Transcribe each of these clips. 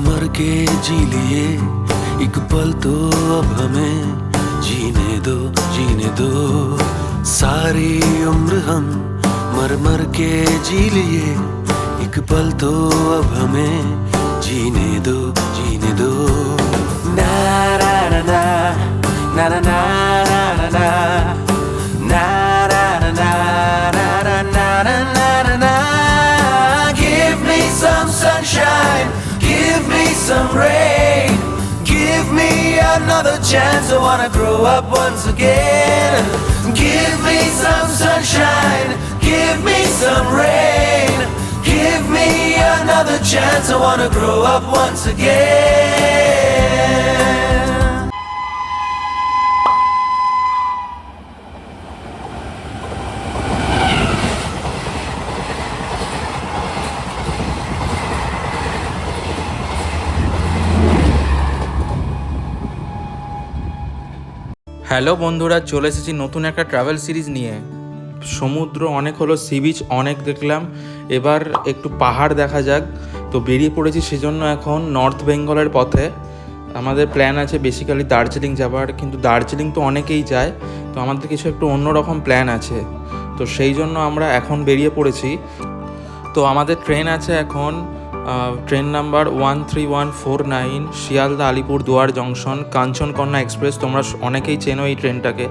मर के जी लिए। एक पल तो अब हमें जीने दो जीने दो। सारी उम्र हम मर मर के जी लिए। एक पल तो अब हमें जीने दो जीने दो। ना ना ना ना ना ना ना। Some rain. Give me another chance, I wanna grow up once again. Give me some sunshine, give me some rain. Give me another chance, I wanna grow up once again hello বন্ধুরা, চলে এসেছি নতুন একটা travel series নিয়ে। সমুদ্র অনেক হলো sea beach অনেক দেখলাম। এবার একটু পাহাড় দেখা যাক। তো বেরিয়ে পড়েছি সেজন্য এখন নর্থ বেঙ্গলের পথে। আমাদের প্ল্যান আছে বেসিক্যালি দার্জিলিং যাবার, কিন্তু দার্জিলিং তো অনেকেই যায়। তো আমাদের কিছু একটু অন্যরকম প্ল্যান আছে। তো সেই জন্য আমরা এখন বেরিয়ে পড়েছি। তো আমাদের ট্রেন আছে এখন train number one three one four nine Sealdah, Alipurduar junction Kanchankanya express তোমরা অনেকেই চেনো এই ট্রেনটাকে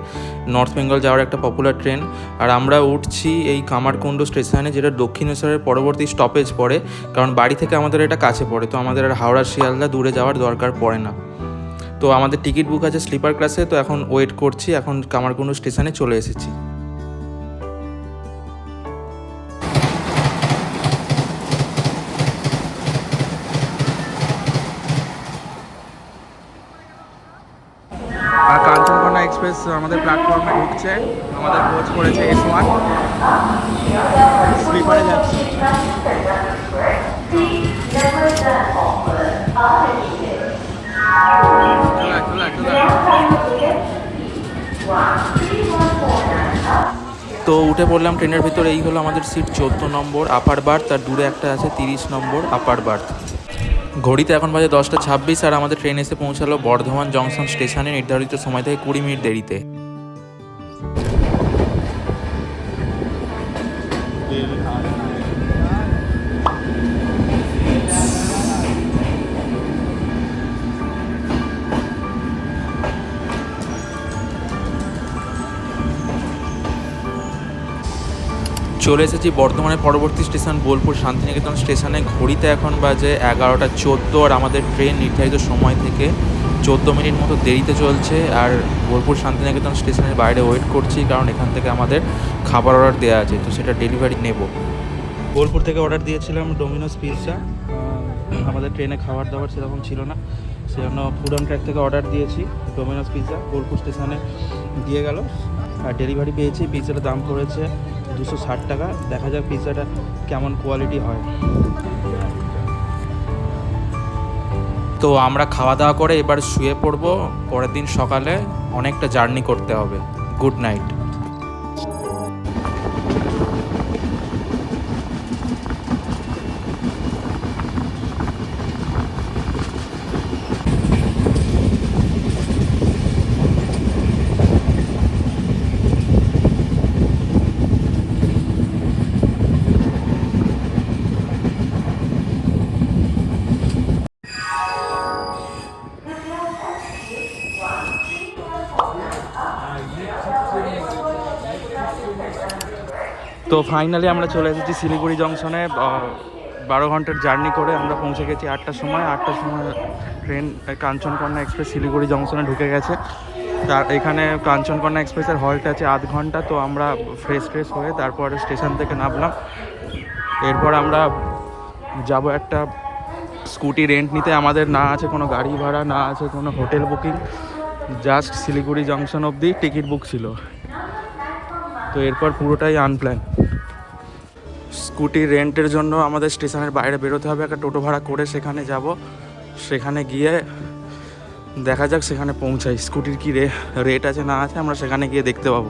নর্থ বেঙ্গল যাওয়ার একটা পপুলার ট্রেন আর আমরা উঠছি এই কামারকুণ্ড স্টেশনে যেটা দক্ষিণেশ্বরের পরবর্তী স্টপেজ পড়ে। কারণ বাড়ি থেকে আমাদের এটা কাছে পড়ে। তো আমাদের আর হাওড়া, শিয়ালদা দূরে যাওয়ার দরকার পড়ে না। তো আমাদের টিকিট বুক আছে স্লিপার ক্লাসে তো এখন ওয়েট করছি। এখন কামারকুণ্ড স্টেশনে চলে এসেছি। কাঞ্চনকন্যা আমাদের প্ল্যাটফর্মে ঢুকছে আমাদের কোচ করেছে এস ওয়ান স্লিপারে যাচ্ছে। তো উঠে পড়লাম ট্রেনের ভিতরে এই হলো আমাদের সিট চোদ্দ নম্বর আপার বার্থ আর দূরে একটা আছে তিরিশ নম্বর আপার বার্থ ঘড়িতে এখন বাজে দশটা ছাব্বিশ আর আমাদের ট্রেন এসে পৌঁছালো বর্ধমান জংশন স্টেশনে নির্ধারিত সময় থেকে কুড়ি মিনিট দেরিতে। চলে এসেছি বর্ধমানের পরবর্তী স্টেশন, বোলপুর শান্তিনিকেতন স্টেশনে। ঘড়িতে এখন বাজে এগারোটা চোদ্দ আর আমাদের ট্রেন নির্ধারিত সময় থেকে চোদ্দ মিনিট মতো দেরিতে চলছে আর বোলপুর শান্তিনিকেতন স্টেশনের বাইরে ওয়েট করছি কারণ এখান থেকে আমাদের খাবার অর্ডার দেওয়া আছে, তো সেটা ডেলিভারি নেব। বোলপুর থেকে অর্ডার দিয়েছিলাম ডোমিনোস পিৎজা। আমাদের ট্রেনে খাবার দাবার সেরকম ছিল না, সেজন্য ফুডন ট্র্যাক থেকে অর্ডার দিয়েছি, ডোমিনোস পিৎজা, বোলপুর স্টেশনে দিয়ে গেল। আর ডেলিভারি পেয়েছি, পিৎজাটার দাম পড়েছে দুশো ষাট টাকা। দেখা যাক পিৎজাটা কেমন কোয়ালিটি হয়। তো আমরা খাওয়া দাওয়া করে এবার শুয়ে পড়ব। পরের দিন সকালে অনেকটা জার্নি করতে হবে। গুড নাইট তো ফাইনালি আমরা চলে এসেছি শিলিগুড়ি জংশনে বারো ঘণ্টার জার্নি করে আমরা পৌঁছে গেছি আটটার সময়। আটটার সময় ট্রেন কাঞ্চনকন্যা এক্সপ্রেস শিলিগুড়ি জংশনে ঢুকে গেছে। তার এখানে কাঞ্চনকন্যা এক্সপ্রেসের হল্ট আছে আধ ঘণ্টা, তো আমরা ফ্রেশ ফ্রেশ হয়ে তারপর স্টেশন থেকে নামলাম। এরপর আমরা যাব একটা স্কুটি রেন্ট নিতে। আমাদের না আছে কোনো গাড়ি ভাড়া, না আছে কোনো hotel booking just Siliguri junction অবধি টিকিট বুক ছিল। তো এরপর পুরোটাই আনপ্ল্যান স্কুটি রেন্টের জন্য আমাদের স্টেশনের বাইরে বেরোতে হবে, একটা টোটো ভাড়া করে সেখানে যাব। সেখানে গিয়ে দেখা যাক সেখানে পৌঁছাই, স্কুটির কী রেট আছে না আছে আমরা সেখানে গিয়ে দেখতে পাবো।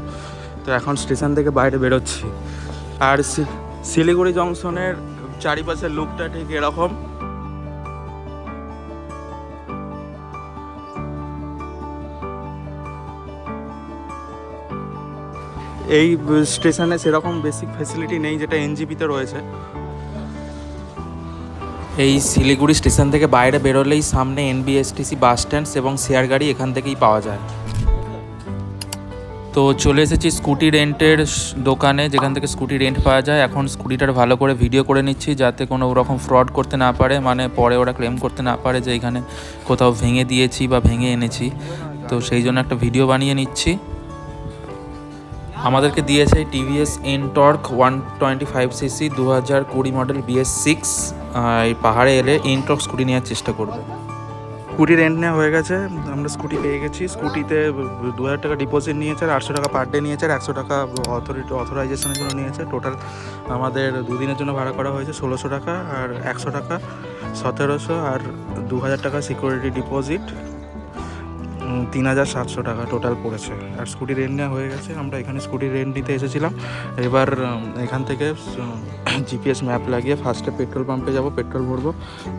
তো এখন স্টেশন থেকে বাইরে বেরোচ্ছি। আর শিলিগুড়ি জংশনের চারিপাশের লুকটা ঠিক এরকম। এই স্টেশনে সেরকম বেসিক ফ্যাসিলিটি নেই যেটা এনজিপিতে রয়েছে। এই শিলিগুড়ি স্টেশন থেকে বাইরে বেরোলেই সামনে এনবিএসটিসি বাস স্ট্যান্ড এবং শেয়ার গাড়ি এখান থেকেই পাওয়া যায়। তো চলে এসেছি স্কুটি রেন্টের দোকানে, যেখান থেকে স্কুটি রেন্ট পাওয়া যায়। এখন স্কুটিটার ভালো করে ভিডিও করে নিচ্ছি যাতে কোনো রকম ফ্রড করতে না পারে মানে পরে ওরা ক্লেম করতে না পারে যে এখানে কোথাও ভেঙে দিয়েছি বা ভেঙে এনেছি। তো সেই জন্য একটা ভিডিও বানিয়ে নিচ্ছি। আমাদেরকে দিয়েছে TVS Ntorq one twenty five CC দু হাজার কুড়ি মডেল বিএস সিক্স এই পাহাড়ে এলে এনটর্ক স্কুটি নেওয়ার চেষ্টা করবে। স্কুটি রেন্ট নেওয়া হয়ে গেছে। আমরা স্কুটি পেয়ে গেছি। স্কুটিতে দু হাজার টাকা ডিপোজিট নিয়েছে আর আটশো টাকা পার ডে নিয়েছে আর একশো টাকা অথরিটি অথরাইজেশনের জন্য নিয়েছে। টোটাল আমাদের দুদিনের জন্য ভাড়া করা হয়েছে ষোলোশো টাকা আর একশো টাকা, সতেরোশো আর দু হাজার টাকা সিকিউরিটি ডিপোজিট তিন হাজার সাতশো টাকা টোটাল পড়েছে। আর স্কুটি রেন্ট নেওয়া হয়ে গেছে, আমরা এখানে স্কুটি রেন্ট নিতে এসেছিলাম। এবার এখান থেকে জিপিএস ম্যাপ লাগিয়ে ফার্স্টে পেট্রোল পাম্পে যাব পেট্রোল ভরবো।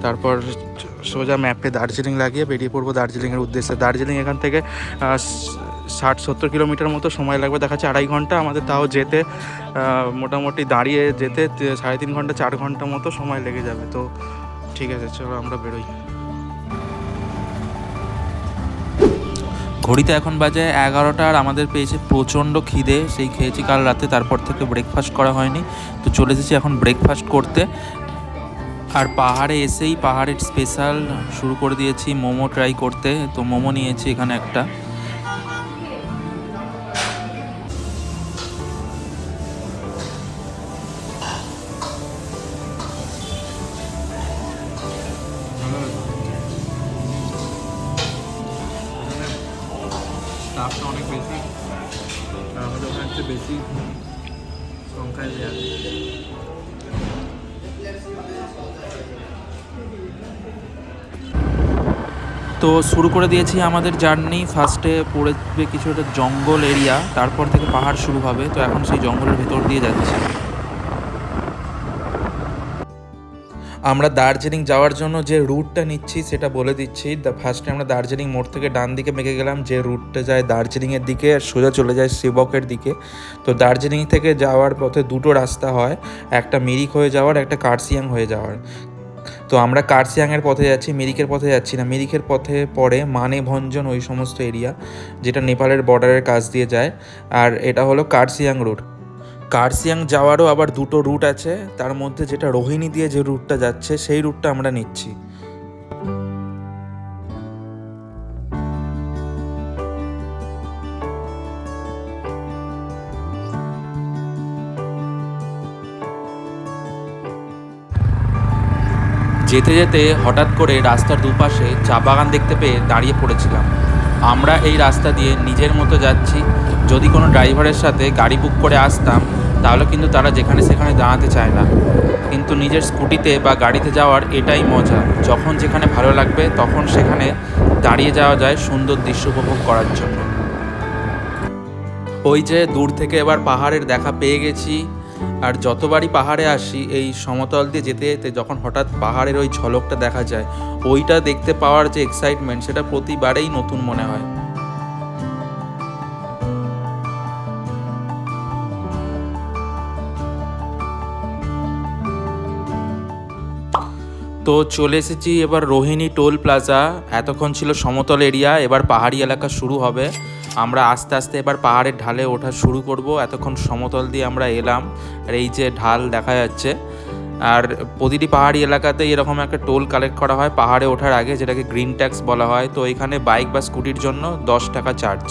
তারপর সোজা ম্যাপে দার্জিলিং লাগিয়ে বেরিয়ে পড়ব দার্জিলিংয়ের উদ্দেশ্যে। দার্জিলিং এখান থেকে ষাট সত্তর কিলোমিটার মতো সময় লাগবে, দেখাচ্ছে আড়াই ঘণ্টা। আমাদের তাও যেতে মোটামুটি দাঁড়িয়ে যেতে, সাড়ে তিন ঘণ্টা, চার ঘণ্টা মতো সময় লেগে যাবে। তো ঠিক আছে, চলো আমরা বেরোই। ঘড়িতে এখন বাজে এগারোটা আর আমাদের পেয়েছে প্রচণ্ড খিদে, সেই খেয়েছি কাল রাতে, তারপর থেকে ব্রেকফাস্ট করা হয়নি। তো চলে এসেছি এখন ব্রেকফাস্ট করতে। আর পাহাড়ে এসেই, পাহাড়ের স্পেশাল শুরু করে দিয়েছি, মোমো ট্রাই করতে। তো মোমো নিয়েছি এখানে একটা। তো শুরু করে দিয়েছি আমাদের জার্নি। ফার্স্টে পড়বে কিছু একটা জঙ্গল এরিয়া তারপর থেকে পাহাড় শুরু হবে। তো এখন সেই জঙ্গলের ভেতর দিয়ে যাচ্ছি। আমরা দার্জিলিং যাওয়ার জন্য যে রুটটা নিচ্ছি, সেটা বলে দিচ্ছি। ফার্স্টে আমরা দার্জিলিং মোড় থেকে ডান দিকে মেঘে গেলাম, যে রুটটা যায় দার্জিলিংয়ের দিকে আর সোজা চলে যায় শিবকের দিকে। তো দার্জিলিং থেকে যাওয়ার পথে দুটো রাস্তা হয়, একটা মিরিক হয়ে যাওয়ার, একটা কার্সিয়াং হয়ে যাওয়ার। তো আমরা কার্সিয়াংয়ের পথে যাচ্ছি, মিরিকের পথে যাচ্ছি না। মিরিকের পথে পড়ে মানে ভঞ্জন ওই সমস্ত এরিয়া যেটা নেপালের বর্ডারের কাছ দিয়ে যায়। আর এটা হলো কার্সিয়াং রুট। কার্সিয়াং যাওয়ারও আবার দুটো রুট আছে। তার মধ্যে যেটা রোহিণী দিয়ে যে রুটটা যাচ্ছে, সেই রুটটা আমরা নিচ্ছি। যেতে যেতে হঠাৎ করে রাস্তার দুপাশে চা বাগান দেখতে পেয়ে দাঁড়িয়ে পড়েছিলাম। আমরা এই রাস্তা দিয়ে নিজের মতো যাচ্ছি। যদি কোনো ড্রাইভারের সাথে গাড়ি বুক করে আসতাম, তাহলে কিন্তু তারা যেখানে সেখানে দাঁড়াতে চায় না। কিন্তু নিজের স্কুটিতে বা গাড়িতে যাওয়ার এটাই মজা। যখন যেখানে ভালো লাগবে, তখন সেখানে দাঁড়িয়ে যাওয়া যায় সুন্দর দৃশ্য উপভোগ করার জন্য। ওই যে দূর থেকে এবার পাহাড়ের দেখা পেয়ে গেছি। আর যতবারই পাহাড়ে আসি, এই সমতল দিয়ে যেতে যেতে যখন হঠাৎ পাহাড়ের ওই ঝলকটা দেখা যায়, ওইটা দেখতে পাওয়ার যে এক্সাইটমেন্ট সেটা প্রতিবারেই নতুন মনে হয়। তো চলে এসেছি এবার রোহিণী টোল প্লাজা। এতক্ষণ ছিল সমতল এরিয়া, এবার পাহাড়ি এলাকা শুরু হবে। আমরা আস্তে আস্তে এবার পাহাড়ের ঢালে ওঠা শুরু করব। এতক্ষণ সমতল দিয়ে আমরা এলাম। আর এই যে ঢাল দেখা যাচ্ছে, আর প্রতিটি পাহাড়ি এলাকাতে এরকম একটা টোল কালেক্ট করা হয় পাহাড়ে ওঠার আগে, যেটাকে গ্রিন ট্যাক্স বলা হয়। তো এখানে বাইক বা স্কুটির জন্য দশ টাকা চার্জ।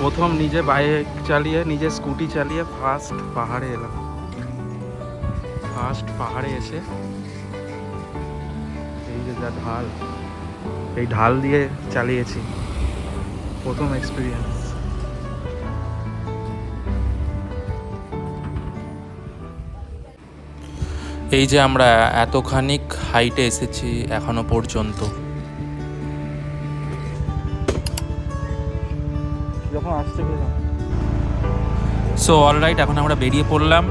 প্রথম নিজে বাইক চালিয়ে, নিজে স্কুটি চালিয়ে ফার্স্ট পাহাড়ে এলাম। ফার্স্ট পাহাড়ে এসে এই যে যা ঢাল। এই ঢাল দিয়ে চালিয়েছি। প্রথম এক্সপিরিয়েন্স এই যে আমরা এতখানিক হাইটে এসেছি এখনও পর্যন্ত। যখন আসতে গেলাম সো অলরাইট এখন আমরা বেরিয়ে পড়লাম।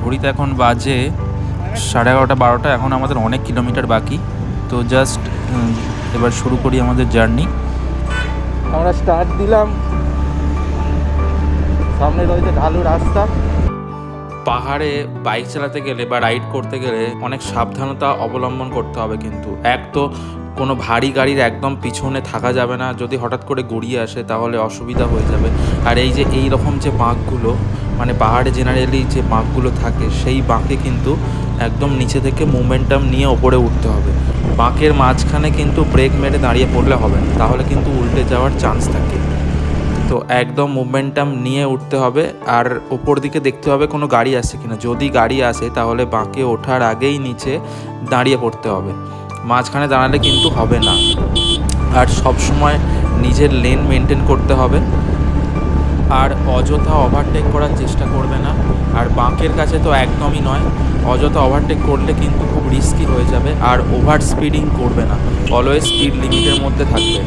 ঘড়িতে এখন বাজে সাড়ে এগারোটা বারোটা এখন আমাদের অনেক কিলোমিটার বাকি। তো জাস্ট এবার শুরু করি আমাদের জার্নি। আমরা স্টার্ট দিলাম। সামনে রয়েছে ঢালু রাস্তা। পাহাড়ে বাইক চালাতে গেলে বা রাইড করতে গেলে অনেক সাবধানতা অবলম্বন করতে হবে কিন্তু। এক তো কোনো ভারী গাড়ির একদম পিছনে থাকা যাবে না। যদি হঠাৎ করে গড়িয়ে আসে তাহলে অসুবিধা হয়ে যাবে। আর এই যে এই রকম যে বাঁকগুলো মানে পাহাড়ে জেনারেলি যে বাঁকগুলো থাকে সেই বাঁকে কিন্তু একদম নিচে থেকে মোমেন্টাম নিয়ে ওপরে উঠতে হবে। বাঁকের মাঝখানে কিন্তু ব্রেক মেরে দাঁড়িয়ে পড়লে হবে না, তাহলে কিন্তু উল্টে যাওয়ার চান্স থাকে। তো একদম মোমেন্টাম নিয়ে উঠতে হবে, আর ওপর দিকে দেখতে হবে কোনো গাড়ি আসছে কিনা। যদি গাড়ি আসে, তাহলে বাঁকে ওঠার আগেই নিচে দাঁড়িয়ে পড়তে হবে। মাঝখানে দাঁড়ালে কিন্তু হবে না। আর সব সময় নিজের লেন মেনটেন করতে হবে। আর অযথা ওভারটেক করার চেষ্টা করবে না। আর বাঁকের কাছে তো একদমই নয়। অযথা ওভারটেক করলে কিন্তু খুব রিস্কি হয়ে যাবে আর ওভার স্পিডিং করবে না। অলওয়েজ স্পিড লিমিটের মধ্যে থাকবে।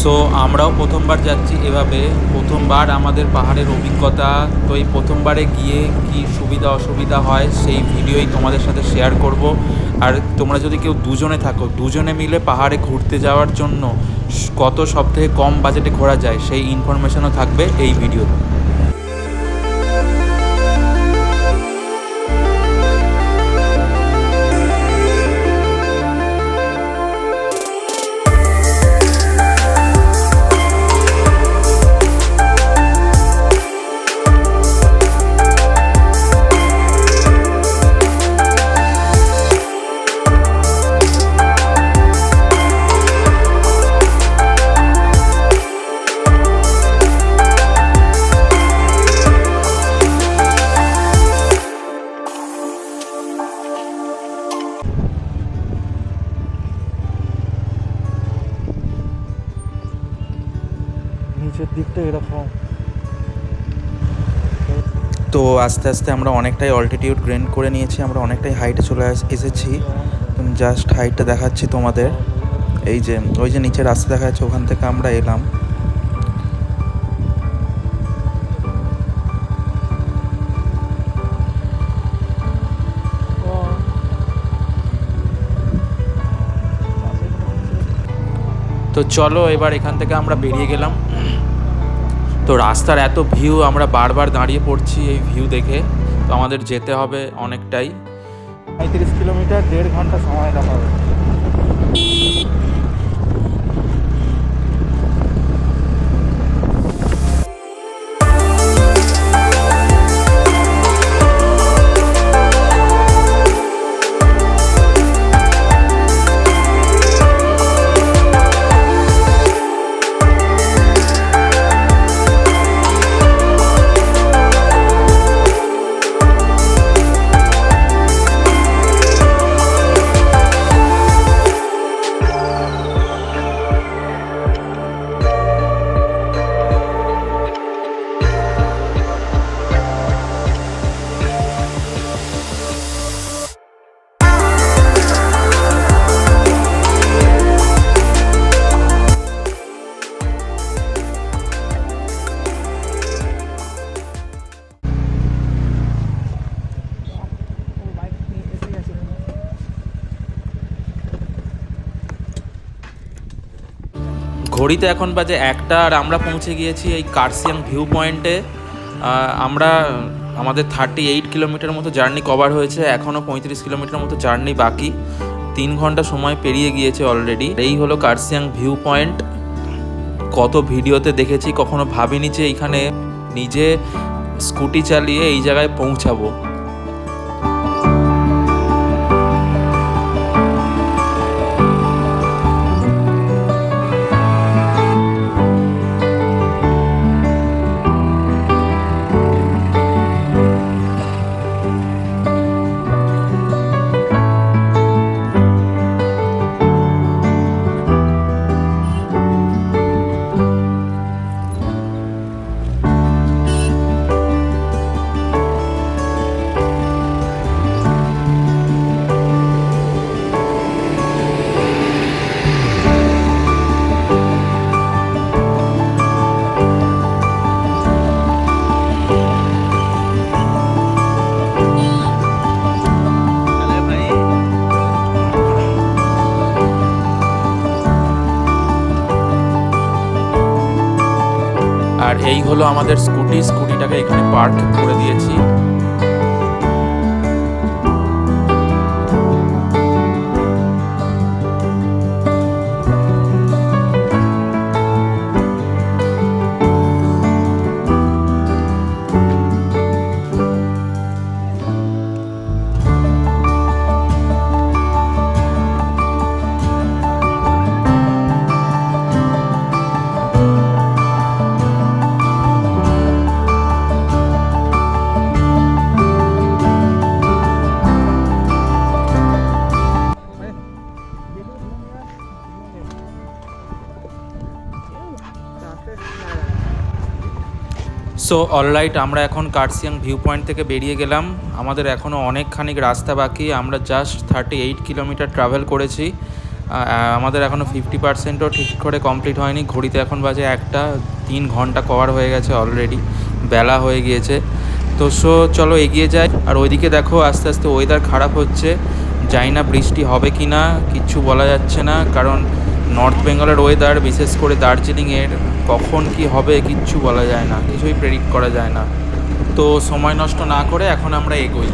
সো আমরাও প্রথমবার যাচ্ছি এভাবে। প্রথমবার আমাদের পাহাড়ের অভিজ্ঞতা। তো এই প্রথমবারে গিয়ে কি সুবিধা, অসুবিধা হয় সেই ভিডিওই তোমাদের সাথে শেয়ার করব। আর তোমরা যদি কেউ দুজনে থাকো, দুজনে মিলে পাহাড়ে ঘুরতে যাওয়ার জন্য কত সপ্তাহে কম বাজেটে ঘোরা যায় সেই ইনফরমেশনও থাকবে এই ভিডিওতে আস্তে আস্তে আমরা অনেকটাই অল্টিটিউড গ্রেন করে নিয়েছি, আমরা অনেকটাই হাইটে চলে এসেছি। জাস্ট হাইটটা দেখাচ্ছি তোমাদের। এই যে, ওই যে নিচে রাস্তা দেখা যাচ্ছে, ওখান থেকে আমরা এলাম। তো চলো, এবার এখান থেকে আমরা বেরিয়ে গেলাম। তো রাস্তার এত ভিউ, আমরা বারবার দাঁড়িয়ে পড়ছি এই ভিউ দেখে। তো আমাদের যেতে হবে অনেকটাই। পঁয়ত্রিশ কিলোমিটার, দেড় ঘণ্টা সময় দেখাবে ঘড়িতে এখন বাজে একটা আর আমরা পৌঁছে গিয়েছি এই কার্সিয়াং ভিউ পয়েন্টে আমরা আমাদের থার্টি এইট কিলোমিটার মতো জার্নি কভার হয়েছে, এখনও পঁয়ত্রিশ কিলোমিটার মতো জার্নি বাকি। তিন ঘণ্টা সময় পেরিয়ে গিয়েছে অলরেডি এই হলো কার্সিয়াং ভিউ পয়েন্ট কত ভিডিওতে দেখেছি, কখনো ভাবিনি যে এখানে নিজে স্কুটি চালিয়ে এই জায়গায় পৌঁছাবো। হলো আমাদের স্কুটি। স্কুটিটাকে এখানে পার্ক করে দিয়েছি। সো অলরাইট আমরা এখন কার্সিয়াং ভিউ পয়েন্ট থেকে বেরিয়ে গেলাম। আমাদের এখনও অনেকখানি রাস্তা বাকি। আমরা just thirty eight kilometre travel করেছি আমাদের এখনও ফিফটি পার্সেন্টও ঠিক করে কমপ্লিট হয়নি। ঘড়িতে এখন বাজে একটা, তিন ঘণ্টা কভার হয়ে গেছে অলরেডি বেলা হয়ে গিয়েছে। তো সো চলো এগিয়ে যাই। আর ওইদিকে দেখো, আস্তে আস্তে ওয়েদার খারাপ হচ্ছে। জানি না বৃষ্টি হবে কি না কিচ্ছু বলা যাচ্ছে না। কারণ নর্থ বেঙ্গলের ওয়েদার বিশেষ করে দার্জিলিংয়ের কখন কি হবে কিচ্ছু বলা যায় না, কিছুই প্রেডিক্ট করা যায় না। তো সময় নষ্ট না করে এখন আমরা এগোই।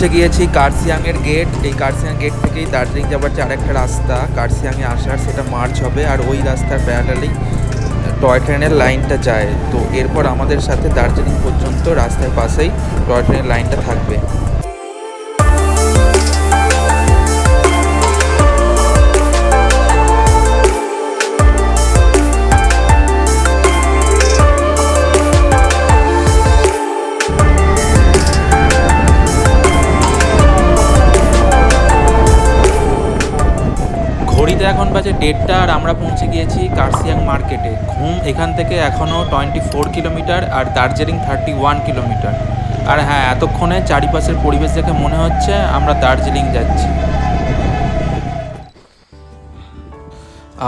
পৌঁছে গিয়েছি কার্সিয়াংয়ের গেট এই কার্সিয়াং গেট থেকেই দার্জিলিং যাবার যে একটা রাস্তা, কার্সিয়াংয়ে আসার, সেটা মার্চ হবে। আর ওই রাস্তার প্যারালেই টয় ট্রেনের লাইনটা যায়। তো এরপর আমাদের সাথে দার্জিলিং পর্যন্ত রাস্তার পাশেই টয় ট্রেনের লাইনটা থাকবে। দেড়টা আর আমরা পৌঁছে গিয়েছি কার্সিয়াং মার্কেটে। ঘুম এখান থেকে এখনও টোয়েন্টি ফোর কিলোমিটার আর দার্জিলিং থার্টি ওয়ান কিলোমিটার। আর হ্যাঁ এতক্ষণে চারিপাশের পরিবেশ দেখে মনে হচ্ছে আমরা দার্জিলিং যাচ্ছি।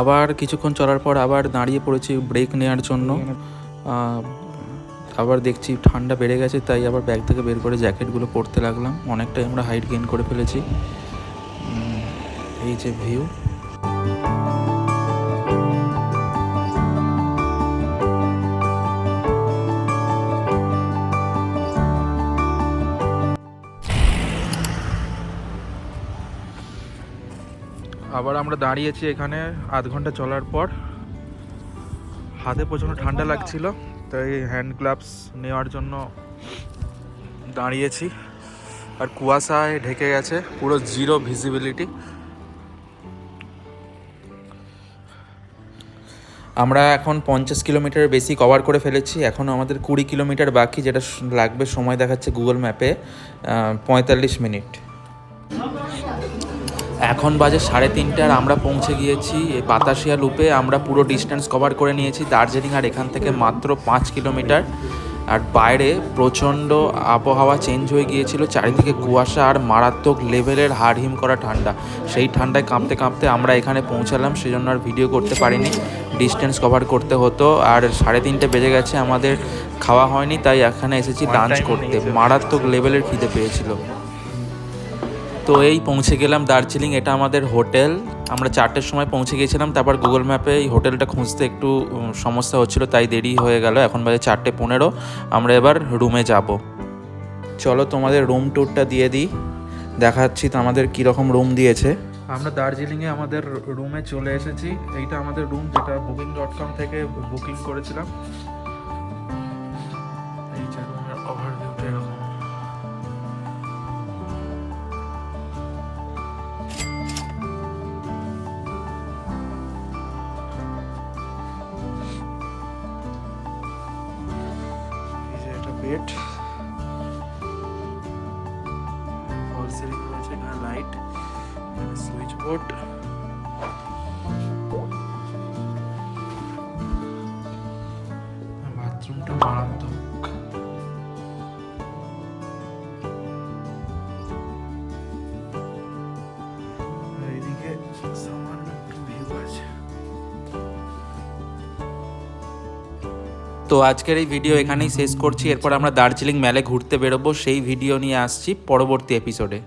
আবার কিছুক্ষণ চলার পর আবার দাঁড়িয়ে পড়েছি ব্রেক নেওয়ার জন্য। আবার দেখছি ঠান্ডা বেড়ে গেছে, তাই আবার ব্যাগ থেকে বের করে জ্যাকেটগুলো পরতে লাগলাম। অনেকটাই আমরা হাইট গেইন করে ফেলেছি। এই যে ভিউ। আবার আমরা দাঁড়িয়েছি এখানে আধ ঘণ্টা চলার পর। হাতে প্রচণ্ড ঠান্ডা লাগছিল তাই হ্যান্ড গ্লাভস নেওয়ার জন্য দাঁড়িয়েছি। আর কুয়াশায় ঢেকে গেছে পুরো জিরো ভিজিবিলিটি আমরা এখন পঞ্চাশ কিলোমিটার বেশি কভার করে ফেলেছি, এখন আমাদের কুড়ি কিলোমিটার বাকি, যেটা লাগবে সময় দেখাচ্ছে গুগল ম্যাপে পঁয়তাল্লিশ মিনিট। এখন বাজে সাড়ে তিনটার, আমরা পৌঁছে গিয়েছি এই বাতাসিয়া লুপে আমরা পুরো ডিস্টেন্স কভার করে নিয়েছি, দার্জিলিং আর এখান থেকে মাত্র পাঁচ কিলোমিটার। আর বাইরে প্রচণ্ড আবহাওয়া চেঞ্জ হয়ে গিয়েছিল চারিদিকে কুয়াশা আর মারাত্মক লেভেলের হাড়হিম করা ঠান্ডা। সেই ঠান্ডায় কাঁপতে কাঁপতে আমরা এখানে পৌঁছালাম সেজন্য আর ভিডিও করতে পারিনি। ডিস্টেন্স কভার করতে হতো আর সাড়ে তিনটে বেজে গেছে আমাদের খাওয়া হয়নি তাই এখানে এসেছি লাঞ্চ করতে। মারাত্মক লেভেলের খিদে পেয়েছিল। তো এই পৌঁছে গেলাম দার্জিলিং, এটা আমাদের হোটেল। আমরা চারটের সময় পৌঁছে গিয়েছিলাম, তারপর গুগল ম্যাপে এই হোটেলটা খুঁজতে একটু সমস্যা হচ্ছিল, তাই দেরি হয়ে গেল। এখন বাজে চারটে পনেরো, আমরা এবার রুমে যাব। চলো তোমাদের রুম ট্যুরটা দিয়ে দিই, দেখাচ্ছি তো আমাদের কীরকম রুম দিয়েছে। আমরা দার্জিলিংয়ে আমাদের রুমে চলে এসেছি। এইটা আমাদের রুম যেটা বুকিং ডট কম থেকে বুকিং করেছিলাম। আছে। তো আজকের এই ভিডিও এখানেই শেষ করছি। এরপর আমরা দার্জিলিং মেলে ঘুরতে বেরোবো। সেই ভিডিও নিয়ে আসছি পরবর্তী এপিসোডে